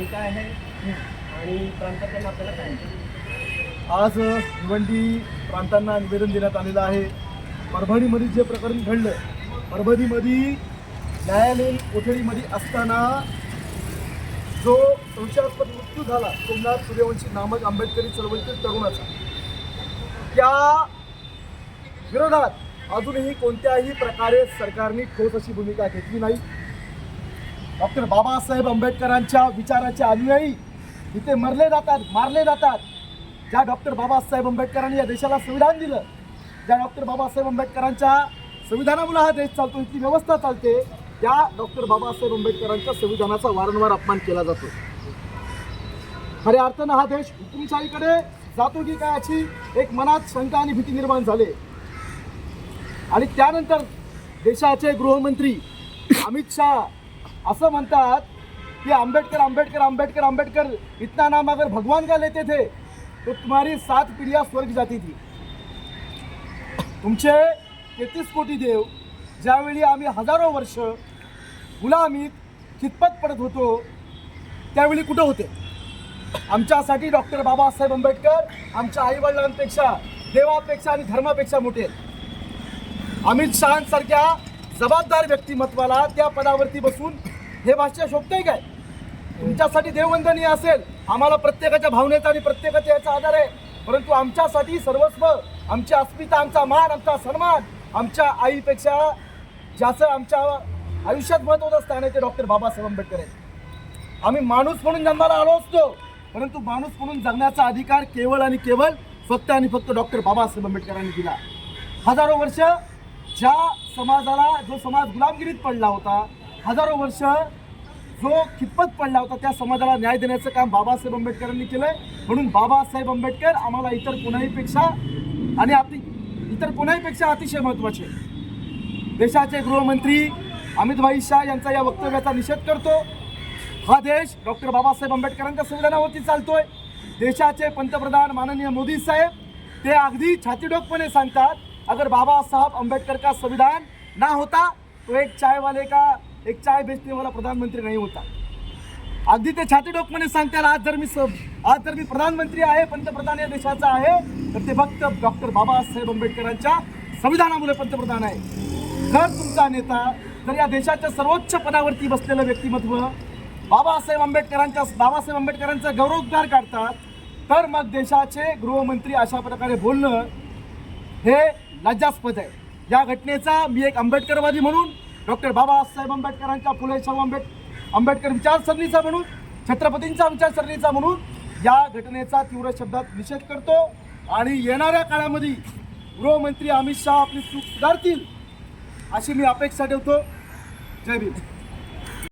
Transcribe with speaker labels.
Speaker 1: तारीख काय आहे. आणि प्रांतांना आपल्याला काय?
Speaker 2: आज भिवंडी प्रांतांना निवेदन देण्यात आलेलं आहे. परभणीमध्ये जे प्रकरण घडलं परभणीमध्ये न्यायालयीन कोठडीमध्ये असताना जो संशयास्पद मृत्यू झाला सोमनाथ सूर्यवंशी नामक आंबेडकरी चळवळीतील तरुणाचा त्या विरोधात अजूनही कोणत्याही प्रकारे सरकारने ठोस अशी भूमिका घेतली नाही. डॉक्टर बाबासाहेब आंबेडकरांच्या विचाराचे अनुयायी इथे मरले जातात मारले जातात. ज्या डॉक्टर बाबासाहेब आंबेडकरांनी या देशाला संविधान दिलं ज्या डॉक्टर बाबासाहेब आंबेडकरांच्या संविधानामुळे हा देश चालतो इथली व्यवस्था चालते त्या डॉक्टर बाबासाहेब आंबेडकरांच्या संविधानाचा वारंवार अपमान केला जातो. खऱ्या अर्थानं हा देश हुकुमशाहीकडे जातो की काय याची एक मनात शंका आणि भीती निर्माण झाले. आणि त्यानंतर देशाचे गृहमंत्री अमित शाह असं म्हणतात कि आंबेडकर आंबेडकर आंबेडकर आंबेडकर इतना नाम अगर भगवान का लेते थे तो तुम्हारी सात पिढ्या स्वर्ग जाती थी। तुमचे तेहतीस कोटी देव ज्यावेळी आम्ही हजारो वर्ष गुलामीत खितपत पडत होतो त्यावेळी कुठं होते? आमच्यासाठी डॉक्टर बाबासाहेब आंबेडकर आमच्या आईवडिलांपेक्षा देवापेक्षा आणि धर्मापेक्षा मोठे आहेत. अमित शहासारख्या जबाबदार व्यक्तिमत्वाला त्या पदावरती बसून हे भाष्य शोभतंय काय? तुमच्यासाठी देववंदनीय असेल आम्हाला प्रत्येकाच्या भावनेचा आणि प्रत्येकाच्या याचा आधार आहे. परंतु आमच्यासाठी सर्वस्व आमची अस्मिता आमचा मान आमचा सन्मान आमच्या आईपेक्षा ज्याचं आमच्या आयुष्यात महत्त्वाचं स्थान आहे ते डॉक्टर बाबासाहेब आंबेडकर आहेत. आम्ही माणूस म्हणून जन्माला आलो असतो परंतु माणूस म्हणून जगण्याचा अधिकार केवळ आणि केवळ फक्त आणि फक्त डॉक्टर बाबासाहेब आंबेडकरांनी दिला. हजारो वर्ष ज्या समाजाला जो समाज गुलामगिरीत पडला होता हजारो वर्ष जो कितपत पडला होता त्या समाजाला न्याय देण्याचं काम बाबासाहेब आंबेडकरांनी केलंय. म्हणून बाबासाहेब आंबेडकर आम्हाला इतर कोणाहीपेक्षा आणि अति इतर कोणाहीपेक्षा अतिशय महत्त्वाचे देशाचे गृहमंत्री अमितभाई शाह यांचा या वक्तव्याचा निषेध करतो. हा देश डॉक्टर बाबासाहेब आंबेडकरांच्या संविधानावरती चालतोय. देशाचे पंतप्रधान माननीय मोदी साहेब ते अगदी छातीडोकपणे सांगतात अगर बाबासाहेब आंबेडकर का संविधान ना होता तो एक चायवाले का एक चाय बेचने वाला प्रधानमंत्री नाही होता. अगदी ते छातीडोकपणे सांगतात आज जर मी स- आज जर मी प्रधानमंत्री आहे पंतप्रधान या देशाचा आहे तर ते फक्त डॉक्टर बाबासाहेब आंबेडकरांच्या संविधानामुळे पंतप्रधान आहे. जर तुमचा नेता जर या देशाच्या सर्वोच्च पदावरती बसलेलं व्यक्तिमत्व बाबासाहेब आंबेडकरांच्या बाबासाहेब आंबेडकरांचा गौरवोद्गार काढतात तर मग देशाचे गृहमंत्री अशा प्रकारे बोलणं हे लज्जास्पद आहे. या घटनेचा मी एक आंबेडकरवादी म्हणून डॉक्टर बाबासाहेब आंबेडकरांच्या फुले शाहू आंबेड आंबेडकर विचारसरणीचा म्हणून छत्रपतींचा विचारसरणीचा म्हणून या घटनेचा तीव्र शब्दात निषेध करतो. आणि येणाऱ्या काळामध्ये गृहमंत्री अमित शहा आपली चूक सुधारतील अशी मी अपेक्षा ठेवतो. जय भीम.